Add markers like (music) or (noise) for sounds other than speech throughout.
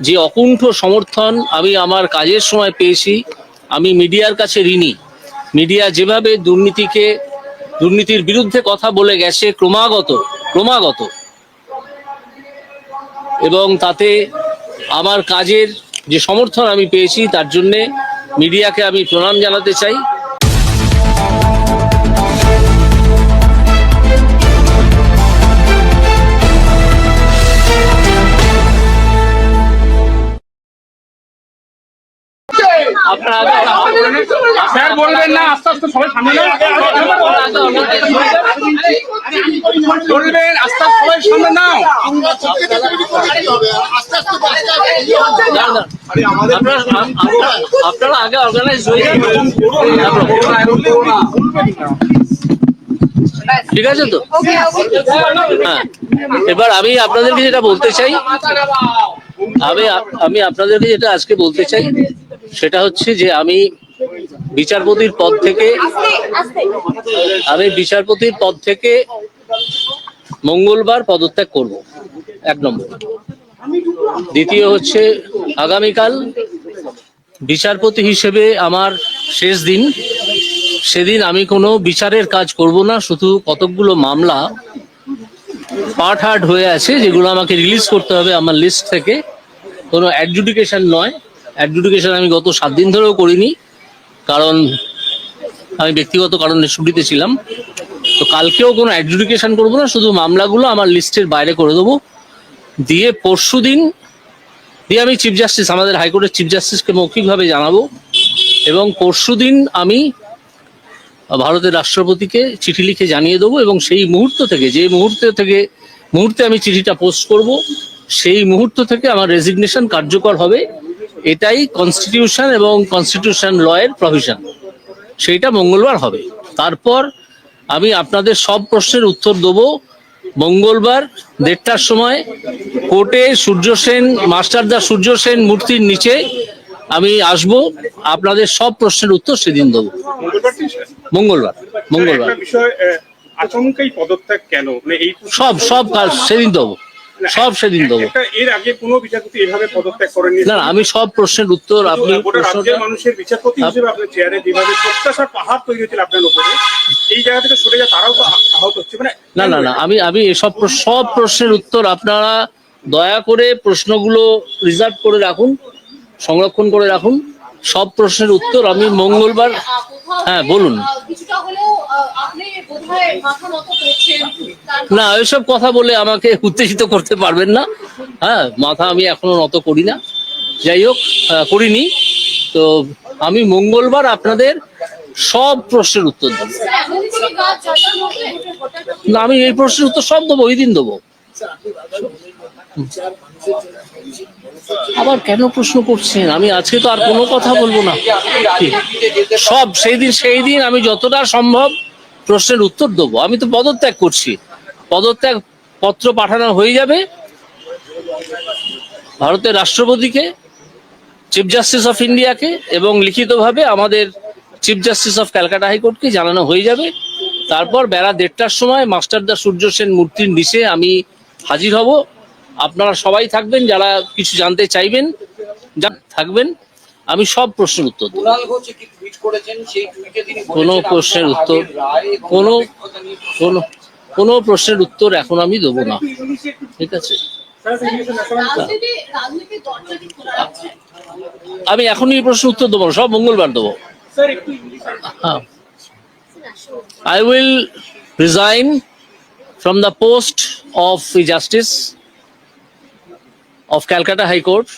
যে অকুণ্ঠ সমর্থন আমি আমার কাজের সময় পেয়েছি, আমি মিডিয়ার কাছে ঋণী। মিডিয়া যেভাবে দুর্নীতিকে, দুর্নীতির বিরুদ্ধে কথা বলে গেছে ক্রমাগত ক্রমাগত। এবং তাতে আমার কাজের যে সমর্থন আমি পেয়েছি, তার জন্যে মিডিয়াকে আমি প্রণাম জানাতে চাই। আপনারা স্যার বলবেন না আস্তে আস্তে সবাই সামনে বলবেন আস্তে আস্তে সবাই সামনে নাও আপনারা আপনারা আগে অর্গানাইজ হয়ে যান ঠিক আছে তো হ্যাঁ এবার আমি আপনাদেরকে যেটা বলতে চাই আমি আমি আপনাদেরকে যেটা আজকে বলতে চাই সেটা হচ্ছে যে আমি বিচারপতির পদ থেকে আমি বিচারপতির পদ থেকে মঙ্গলবার পদত্যাগ করব এক নম্বর। দ্বিতীয় হচ্ছে আগামীকাল বিচারপতি হিসেবে আমার শেষ দিন। সেদিন আমি কোনো বিচারের কাজ করব না শুধু কতকগুলো মামলা পার্ট হার্ট হয়ে আছে যেগুলো আমাকে রিলিজ করতে হবে আমার লিস্ট থেকে। কোনো অ্যাডজুডিকেশন নয়। অ্যাডজুডিকেশন আমি গত সাত দিন ধরেও করিনি, কারণ আমি ব্যক্তিগত কারণে ছুটিতে ছিলাম। তো কালকেও কোনো অ্যাডজুডিকেশন করব না, শুধু মামলাগুলো আমার লিস্টের বাইরে করে দেবো। দিয়ে পরশু দিন, দিয়ে আমি চিফ জাস্টিস আমাদের হাইকোর্টের চিফ জাস্টিসকে মৌখিকভাবে জানাব। এবং পরশু দিন আমি ভারতের রাষ্ট্রপতিকে চিঠি লিখে জানিয়ে দেবো এবং সেই মুহূর্ত থেকে, যে মুহূর্ত থেকে, মুহূর্তে আমি চিঠিটা পোস্ট করব, সেই মুহূর্ত থেকে আমার রেজিগনেশন কার্যকর হবে। এটাই কনস্টিটিউশন এবং কনস্টিটিউশন লয়ের প্রভিশন সেইটা মঙ্গলবার হবে। তারপর আমি আপনাদের সব প্রশ্নের উত্তর দেবো। মঙ্গলবার দেড়টার সময় কোর্টে সূর্য সেন মাস্টারদা সূর্য সেন মূর্তির নিচে আমি আসব। আপনাদের সব প্রশ্নের উত্তর সেদিন দেবো। মঙ্গলবার মঙ্গলবার আচমকাই পদত্যাগ কেন? মানে সব সব কাজ সেদিন দেবো। সব সেদিন দেবো। এর আগে কোনো বিচারপতি এভাবে পদত্যাগ করেননি। না না, আমি সব প্রশ্নের উত্তর আপনি রাজ্যের মানুষের বিচারপতি হিসেবে আপনার চেয়ারে যেভাবে প্রত্যাশার পাহাড় তৈরি হয়েছিল আপনার উপরে এই জায়গা থেকে সরে যা তারাও তো আহত হচ্ছে। মানে না না না আমি আমি এসব সব প্রশ্নের উত্তর আপনারা দয়া করে প্রশ্নগুলো রিজার্ভ করে রাখুন সংরক্ষণ করে রাখুন। সব প্রশ্নের উত্তর আমি মঙ্গলবার হ্যাঁ, বলুন। না ওইসব কথা বলে আমাকে উত্তেজিত করতে পারবেন না। হ্যাঁ মাথা আমি এখনও নত করি না। যাই হোক করিনি। তো আমি মঙ্গলবার আপনাদের সব প্রশ্নের উত্তর দেবো। আপনি না আমি এই প্রশ্নের উত্তর সব দেবো ওই দিন দেবো। আবার কেন প্রশ্ন করছেন? আমি আজকে তো আর কোনো কথা বলব না। সব সেই দিন সেই দিন আমি যতটা সম্ভব প্রশ্নের উত্তর দেবো। আমি তো পদত্যাগ করছি। পদত্যাগ পত্র পাঠানো হয়ে যাবে ভারতের রাষ্ট্রপতিকে চিফ জাস্টিস অফ ইন্ডিয়াকে এবং লিখিতভাবে আমাদের চিফ জাস্টিস অফ ক্যালকাটা হাইকোর্টকে জানানো হয়ে যাবে। তারপর বেলা দেড়টার সময় মাস্টারদা সূর্য সেন মূর্তির নিচে আমি হাজির হব। আপনারা সবাই থাকবেন, যারা কিছু জানতে চাইবেন থাকবেন। আমি সব প্রশ্নের উত্তর দেবো। কোনো প্রশ্নের উত্তর কোনো প্রশ্ন কোনো কোনো প্রশ্নের উত্তর এখন আমি দেবো না। ঠিক আছে? আমি এখনই এই প্রশ্নের উত্তর দেবো সব মঙ্গলবার দেবো। হ্যাঁ। I will resign from the post of Justice of Calcutta High Court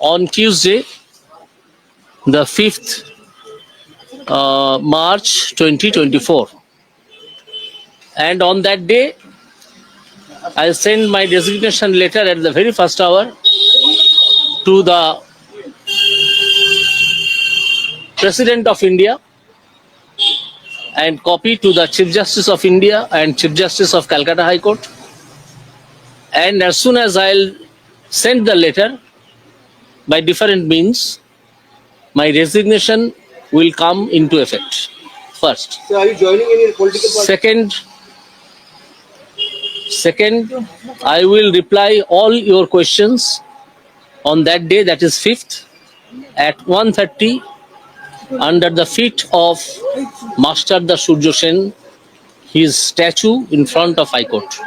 on Tuesday, the 5th uh, March 2024. And on that day, I send my resignation letter at the very first hour to the President of India and copy to the Chief Justice of India and Chief Justice of Calcutta High Court. And as soon as I'll send the letter by different means, my resignation will come into effect. First. So are you joining any political party? Second, second, I will reply all your questions on that day, that is 5th, at 1.30, under the feet of Master the Surya Sen, his statue in front of High Court.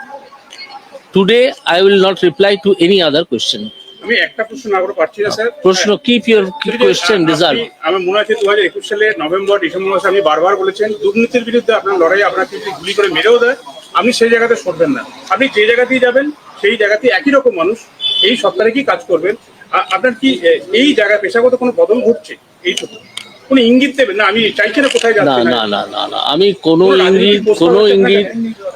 Today, I will not reply to any other question. আমি একটা প্রশ্ন না করে পারছি না sir. প্রশ্ন keep your question reserved. আপনি- আমার মনে আছে দু হাজার একুশ সালে নভেম্বর ডিসেম্বর মাসে আপনি বারবার বলেছেন দুর্নীতির বিরুদ্ধে আপনার লড়াই আপনাকে যদি গুলি করে মেরেও দেয় আপনি সেই জায়গাতে সরবেন না। আপনি যে জায়গাতেই যাবেন সেই জায়গাতে একই রকম মানুষ এই সপ্তাহে কি কাজ করবেন। আপনার কি এই জায়গায় পেশাগত কোনো বদল ঘটছে? এই কোনো ইঙ্গিত দেবেন না? আমি চাইছি না কোথায় যাচ্ছি না। না না না আমি কোনো কোনো ইঙ্গিত কোনো ইঙ্গিত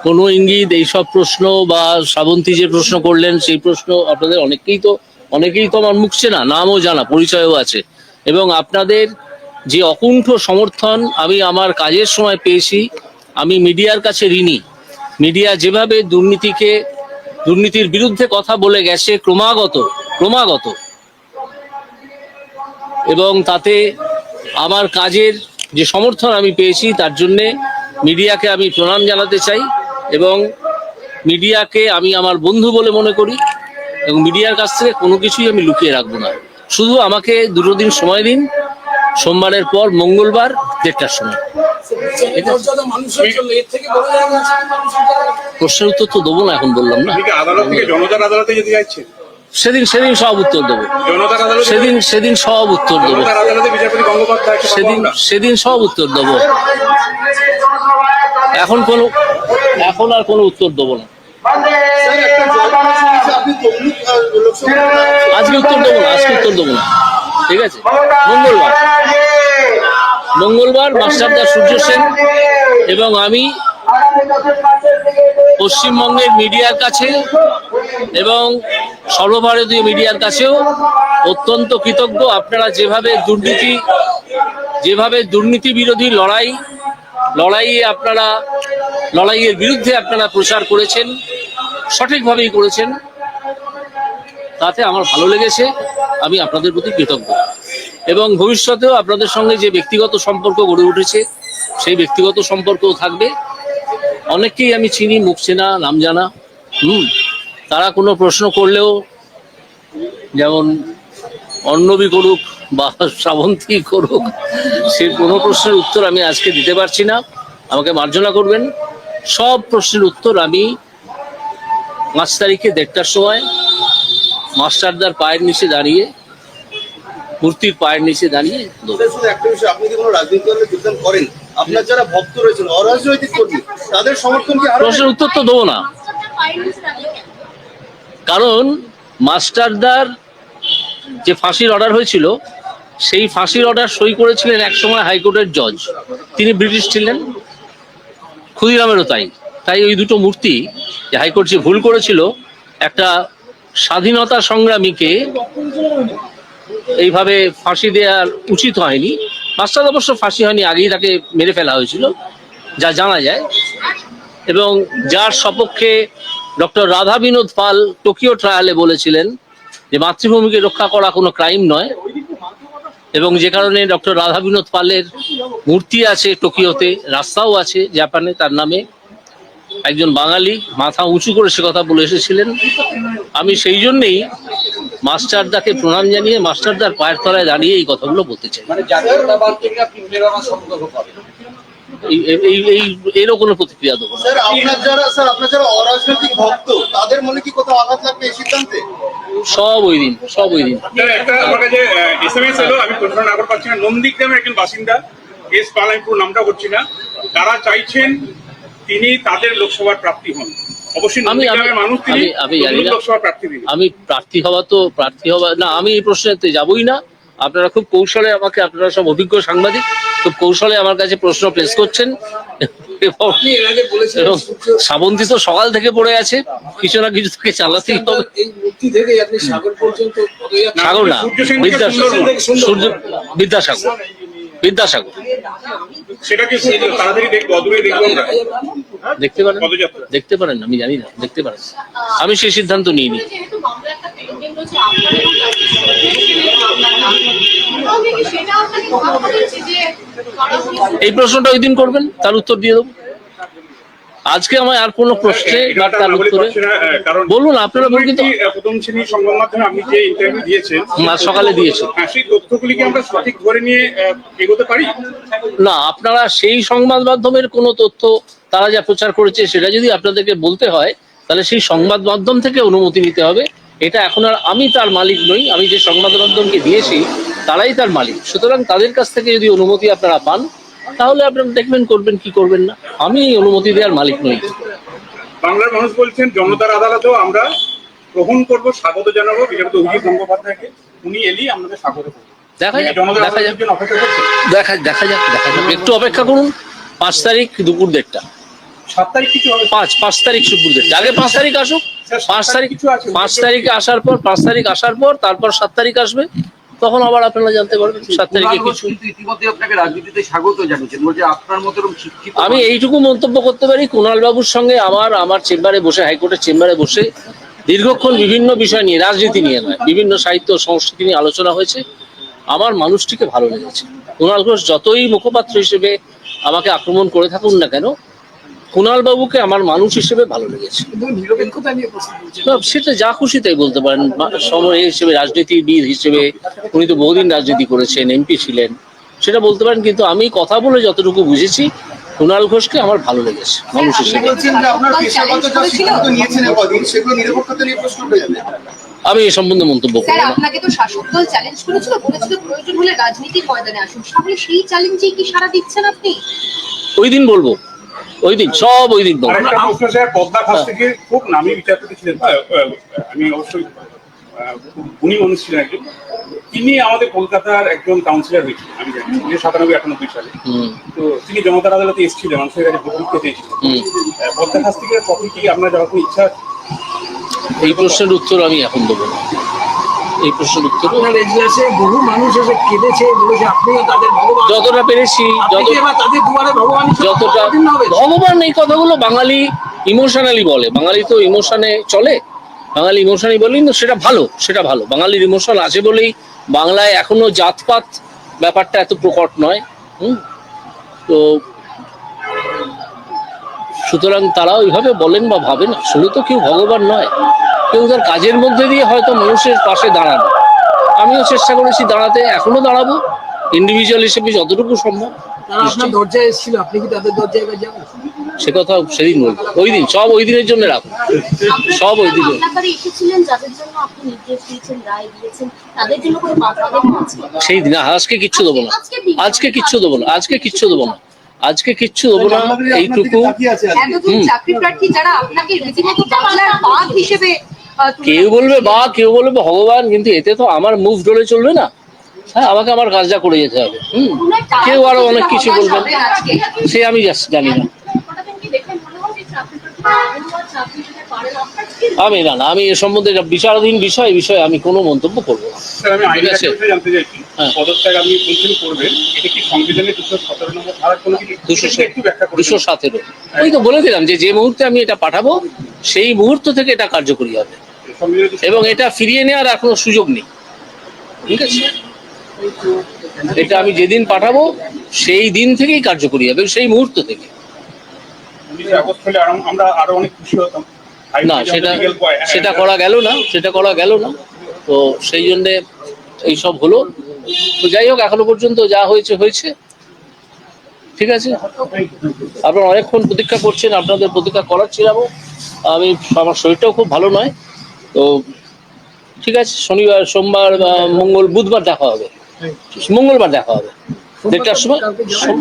কোনো? ইঙ্গিত এইসব প্রশ্ন বা শ্রাবন্তী যে প্রশ্ন করলেন সেই প্রশ্ন আপনাদের অনেকেই তো অনেকেই তো আমার মুখছে না, নামও জানা, পরিচয়ও আছে। এবং আপনাদের যে অকুণ্ঠ সমর্থন আমি আমার কাজের সময় পেয়েছি, আমি মিডিয়ার কাছে ঋণী। মিডিয়া যেভাবে দুর্নীতিকে, দুর্নীতির বিরুদ্ধে কথা বলে গেছে, ক্রমাগত ক্রমাগত। এবং তাতে আমার কাজের যে সমর্থন আমি পেয়েছি, তার জন্যে মিডিয়াকে আমি প্রণাম জানাতে চাই এবং মিডিয়াকে আমি আমার বন্ধু বলে মনে করি। এবং মিডিয়ার কাছ থেকে কোনো কিছুই আমি লুকিয়ে রাখব না। শুধু আমাকে দুটো দিন সময় দিন সোমবারের পর মঙ্গলবার দেড়টার সময়। প্রশ্নের উত্তর তো দেবো না এখন বললাম না। সেদিন সেদিন সব উত্তর দেবো। সেদিন সেদিন সব উত্তর দেবো। সেদিন সেদিন সব উত্তর দেবো। এখন কোনো এখন আর কোনো উত্তর দেবো না। আজকে উত্তর দেবো না, আজকে উত্তর দেবো না ঠিক আছে? মঙ্গলবার। মঙ্গলবার মাস্টারদা সূর্য সেন এবং আমি পশ্চিমবঙ্গের মিডিয়ার কাছে এবং সর্বভারতীয় মিডিয়ার কাছেও অত্যন্ত কৃতজ্ঞ। আপনারা যেভাবে দুর্নীতি যেভাবে দুর্নীতি বিরোধী লড়াই, লড়াইয়ে আপনারা, লড়াইয়ের বিরুদ্ধে আপনারা প্রচার করেছেন, সঠিকভাবেই করেছেন। তাতে আমার ভালো লেগেছে, আমি আপনাদের প্রতি কৃতজ্ঞ। এবং ভবিষ্যতেও আপনাদের সঙ্গে যে ব্যক্তিগত সম্পর্ক গড়ে উঠেছে, সেই ব্যক্তিগত সম্পর্কও থাকবে। অনেককেই আমি চিনি মুখ চেনা নাম জানা হুম, তারা কোনো প্রশ্ন করলেও যেমন অর্ণবী করুক বা শ্রাবন্তী করুক, সে কোনো প্রশ্নের উত্তর আমি আজকে দিতে পারছি না। আমাকে মার্জনা করবেন। সব প্রশ্নের উত্তর আমি পাঁচ তারিখে দেড়টার সময় মাস্টারদার পায়ের নিচে দাঁড়িয়ে মূর্তির পায়ের নিচে দাঁড়িয়ে দেবো স্যার, শুধু একটা বিষয় আপনি কি কোনো রাজনৈতিক দলে যোগদান করেন? আপনার যারা ভক্ত রয়েছেন অরাজনৈতিক কর্মী তাদের সমর্থন কি প্রশ্নের উত্তর তো দেবো না? কারণ মাস্টারদার যে ফাঁসির অর্ডার হয়েছিল সেই ফাঁসির অর্ডার সই করেছিলেন একসময় হাইকোর্টের জজ। তিনি ব্রিটিশ ছিলেন ক্ষুদিরামেরও তাই। তাই ওই দুটো মূর্তি যে হাইকোর্ট যে ভুল করেছিল একটা স্বাধীনতা সংগ্রামীকে এইভাবে ফাঁসি দেওয়ার উচিত হয়নি। মাস্টার অবশ্য ফাঁসি হয়নি, আগেই তাকে মেরে ফেলা হয়েছিল, যা জানা যায়। এবং যার সপক্ষে ডক্টর রাধা বিনোদ পাল টোকিও ট্রায়ালে বলেছিলেন যে মাতৃভূমিকে রক্ষা করা কোনো ক্রাইম নয় এবং যে কারণে ডক্টর রাধা বিনোদ পালের মূর্তি আছে টোকিওতে, রাস্তাও আছে জাপানে তার নামে। একজন বাঙালি মাথা উঁচু করে সে কথা বলে এসেছিলেন। আমি সেই জন্যেই মাস্টারদাকে প্রণাম জানিয়ে মাস্টারদার পায়ের তলায় দাঁড়িয়ে এই কথাগুলো বলতে চাই। মানে এই এরও কোনো প্রতিক্রিয়া দেবো স্যার আপনার যারা স্যার আপনার যারা অরাজনৈতিক ভক্ত তাদের মনে কি কোথাও আঘাত লাগবে এই সিদ্ধান্তে? সব ওই দিন সব ওই দিন। একটা আমার কাছে এসএমএস এলো আমি প্রশ্ন না করে পাচ্ছি না নন্দীগ্রামের একজন বাসিন্দা। এস পাল আমি পুরো নামটা করছি না। তারা চাইছেন তিনি তাদের লোকসভার প্রাপ্তি হন। অবশ্যই আমি- জানি না। প্রার্থী আমি প্রার্থী হওয়া তো প্রার্থী হওয়া না আমি এই প্রশ্নেতে যাবই না। আপনারা খুব কৌশলে আমাকে আপনারা সব অভিজ্ঞ সাংবাদিক খুব কৌশলে আমার কাছে প্রশ্ন প্লেস করছেন। শ্রাবন্তী তো সকাল থেকে পড়ে আছে কিছু না কিছু থেকে চালাতেই হবে। এই মূর্তি থেকে আপনি সাগর পর্যন্ত পদযাত্রা সাগর না বিদ্যাসাগর। বিদ্যাসাগর। সেটা কি তাড়াতাড়ি দেখব অদূরে দেখব আমরা? দেখতে পারেন? দেখতে পারেন? আমি জানি না দেখতে পারেন। আমি সেই সিদ্ধান্ত নিইনি? এই প্রশ্নটা ওই দিন করবেন তার উত্তর দিয়ে দেবো। আজকে আমার আর কোনো প্রশ্নে বা তার উত্তরে বলুন, আপনারা বলুন কিন্তু। একটি, আহ, প্রথম শ্রেণির সংবাদ মাধ্যমে আপনি যে ইন্টারভিউ দিয়েছেন সকালে দিয়েছি। হ্যাঁ, সেই তথ্যগুলিকে আমরা সঠিক ধরে নিয়ে এগোতে পারি না আপনারা সেই সংবাদ মাধ্যমের কোনো তথ্য তারা যা প্রচার করেছে সেটা যদি আপনাদেরকে বলতে হয় তাহলে সেই সংবাদ মাধ্যম থেকে অনুমতি নিতে হবে এটা এখন আর আমি তার মালিক নই আমি যে সংবাদ মাধ্যমকে দিয়েছি তারাই তার মালিক সুতরাং তাদের কাছ থেকে যদি অনুমতি আপনারা পান তাহলে আপনারা দেখবেন করবেন কি করবেন না? আমি অনুমতি দেওয়ার মালিক নই। বাংলার মানুষ বলছেন জনতার আদালতেও আমরা গ্রহণ করব স্বাগত জানাব। বিচারপতি অভিজিৎ গঙ্গোপাধ্যায়কে। উনি এলি আমাদের স্বাগত দেখা যাক দেখা যাক। আদালতের জন্য অপেক্ষা করছেন। দেখা দেখা যাক দেখা যাক। একটু অপেক্ষা করুন। পাঁচ তারিখ দুপুর দেড়টা। সাত তারিখ কিছু হবে। পাঁচ পাঁচ তারিখ দুপুর দেড়টা। আগে পাঁচ তারিখ আসুক। পাঁচ তারিখ কিছু আছে। পাঁচ তারিখে আসার পর পাঁচ তারিখ আসার পর তারপর সাত তারিখ আসবে। তখন আবার আপনারা জানতে পারবেন সাত তারিখে কিছু ইতিমধ্যে আপনাকে রাজনীতিতে স্বাগত জানিয়েছেন। বলছে আপনার মতো শিক্ষিত আমি এইটুকু মন্তব্য করতে পারি কুণাল বাবুর সঙ্গে আমার আমার চেম্বারে বসে হাইকোর্টের চেম্বারে বসে দীর্ঘক্ষণ বিভিন্ন বিষয় নিয়ে রাজনীতি নিয়ে নয় বিভিন্ন সাহিত্য সংস্কৃতি নিয়ে আলোচনা হয়েছে। আমার মানুষটিকে ভালো লেগেছে। কুণাল ঘোষ যতই মুখপাত্র হিসেবে আমাকে আক্রমণ করে থাকুন না কেন কুণাল বাবুকে আমার মানুষ হিসেবে ভালো লেগেছে। সেটা যা খুশি তাই বলতে পারেন। সময় হিসেবে রাজনীতিবিদ হিসেবে উনি তো বহুদিন রাজনীতি করেছেন এমপি ছিলেন। সেটা বলতে পারেন কিন্তু আমি কথা বলে যতটুকু বুঝেছি কুণাল ঘোষকে আমার ভালো লেগেছে মানুষ হিসেবে। বলছেন যে আপনার পেশাগত যা সিদ্ধান্ত নিয়েছেন কদিন সেগুলো নিরপেক্ষতা নিয়ে প্রশ্ন উঠে যাবে। আমি এ সম্বন্ধে মন্তব্য করি আপনাকে তো শাসক দল চ্যালেঞ্জ করেছিল বলেছিল প্রয়োজন হলে রাজনীতির ময়দানে আসুন। তাহলে সেই চ্যালেঞ্জেই কি সারা দিচ্ছেন আপনি? ওই দিন বলব। ওই দিন সব ওই দিন থেকে খুব নামি বিচারপতি ছিলেন। আমি অবশ্যই গুণী মানুষ ছিলেন একজন। তিনি আমাদের কলকাতার একজন কাউন্সিলর হয়েছিলেন আমি জানি। উনিশশো সাতানব্বই আটানব্বই সালে। তো তিনি জনতার আদালতে এসেছিলেন মানুষের কাছে দিতে চেয়েছিলেন। হুম। আহ, পদ্মা খাস থেকে কখন কি আপনার কোনো ইচ্ছা এই প্রশ্নের উত্তর আমি এখন দেবো না। এই প্রশ্নের উত্তর। এজলাসে বহু মানুষ এসে কেঁদেছে বলেছে আপনিও তাদের ভগবান। যতটা পেরেছি যত তাদের দুয়ারে ভগবান যতটা ভগবান এই কথাগুলো বাঙালি ইমোশনালি বলে। বাঙালি তো ইমোশনে চলে। বাঙালি ইমোশনালি বলেই না সেটা ভালো সেটা ভালো। বাঙালির ইমোশন আছে বলেই বাংলায় এখনও জাতপাত ব্যাপারটা এত প্রকট নয়। হুম? তো সুতরাং তারা ওইভাবে বলেন বা ভাবেন আসলে তো কেউ ভগবান নয়। কেউ তার কাজের মধ্যে দিয়ে হয়তো মানুষের পাশে দাঁড়ানো। আমিও চেষ্টা করেছি দাঁড়াতে এখনও দাঁড়াবো। ইন্ডিভিজুয়াল হিসেবে যতটুকু সম্ভব দরজায় এসেছিল আপনি কি তাদের দরজায় যাবেন? সে কথা সেদিন বলব। ওই দিন সব ওই দিনের জন্য রাখো সব ওই দিনে আপনার বাড়ি এসেছিলেন যাদের জন্য আপনি নির্দেশ দিয়েছেন রায় দিয়েছেন তাদের জন্য কোনো বাধা দেবেন আজকে সেই দিন আজকে কিচ্ছু দেবো না। আজকে কিচ্ছু দেবো না। আজকে কিচ্ছু দেবো না। আজকে কিচ্ছু দেবো না। এইটুকু। চাকরি প্রার্থী যারা আপনাকে রীতিমতো বাংলার বাঘ হিসেবে কেউ বলবে বা কেউ বলবে ভগবান কিন্তু এতে তো আমার মুভ ডলে চলবে না। হ্যাঁ আমাকে আমার কাজটা করে যেতে হবে। হুম কেউ আরও অনেক কিছু বলবে। বলবেন সে আমি জানি না। হয় আমি না না আমি এ সম্বন্ধে বিচারাধীন বিষয় বিষয়ে আমি কোনো মন্তব্য করব না। ঠিক আছে। হ্যাঁ। দুশো সতেরো সতেরো। ওই তো বলে দিলাম যে যে মুহূর্তে আমি এটা পাঠাবো সেই মুহূর্ত থেকে এটা কার্যকরী হবে। এবং এটা ফিরিয়ে নেওয়ার আর কোনো সুযোগ নেই। ঠিক আছে? এটা আমি যেদিন পাঠাবো সেই দিন থেকেই কার্যকরী হবে সেই মুহূর্ত থেকে। আমরা আরও অনেক খুশি হতাম। না সেটা সেটা করা গেল না সেটা করা গেল না। তো সেই জন্যে এইসব হলো। তো যাই হোক এখনও পর্যন্ত যা হয়েছে হয়েছে। ঠিক আছে? আপনারা অনেকক্ষণ প্রতীক্ষা করছেন আপনাদের প্রতীক্ষা করাচ্ছিলামও আমি আমার শরীরটাও খুব ভালো নয়। তো ঠিক আছে শনিবার সোমবার মঙ্গল বুধবার দেখা হবে। মঙ্গলবার দেখা হবে। দেড়টার সময়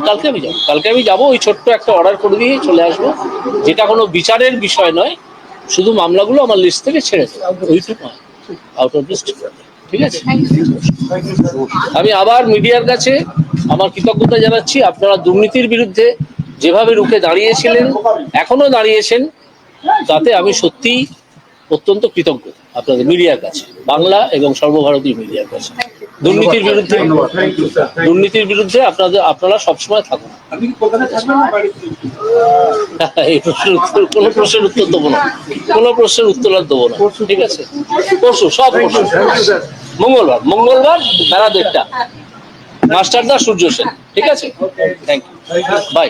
কালকে আমি যাব। কালকে আমি যাব ওই ছোট্ট একটা অর্ডার করে দিয়ে চলে আসব। যেটা কোনো বিচারের বিষয় নয় শুধু মামলাগুলো আমার লিস্ট থেকে ছেড়ে দেবো। ওইটুকু আউট অফ লিস্ট ঠিক আছে? আমি আবার মিডিয়ার কাছে আমার কৃতজ্ঞতা জানাচ্ছি। আপনারা দুর্নীতির বিরুদ্ধে যেভাবে রুখে দাঁড়িয়েছিলেন এখনও দাঁড়িয়েছেন তাতে আমি সত্যিই অত্যন্ত কৃতজ্ঞ আপনাদের মিডিয়ার কাছে বাংলা এবং সর্বভারতীয় মিডিয়ার কাছে। দুর্নীতির বিরুদ্ধে? দুর্নীতির বিরুদ্ধে আপনাদের আপনারা সবসময় থাকুন? (laughs) এই প্রশ্নের উত্তর কোনো প্রশ্নের উত্তর দেবো না। কোনো প্রশ্নের উত্তর আর দেবো না। ঠিক আছে? পরশু সব পরশু। মঙ্গলবার মঙ্গলবার বেলা দেড়টা। মাস্টারদা সূর্য সেন। ঠিক আছে? Thank you by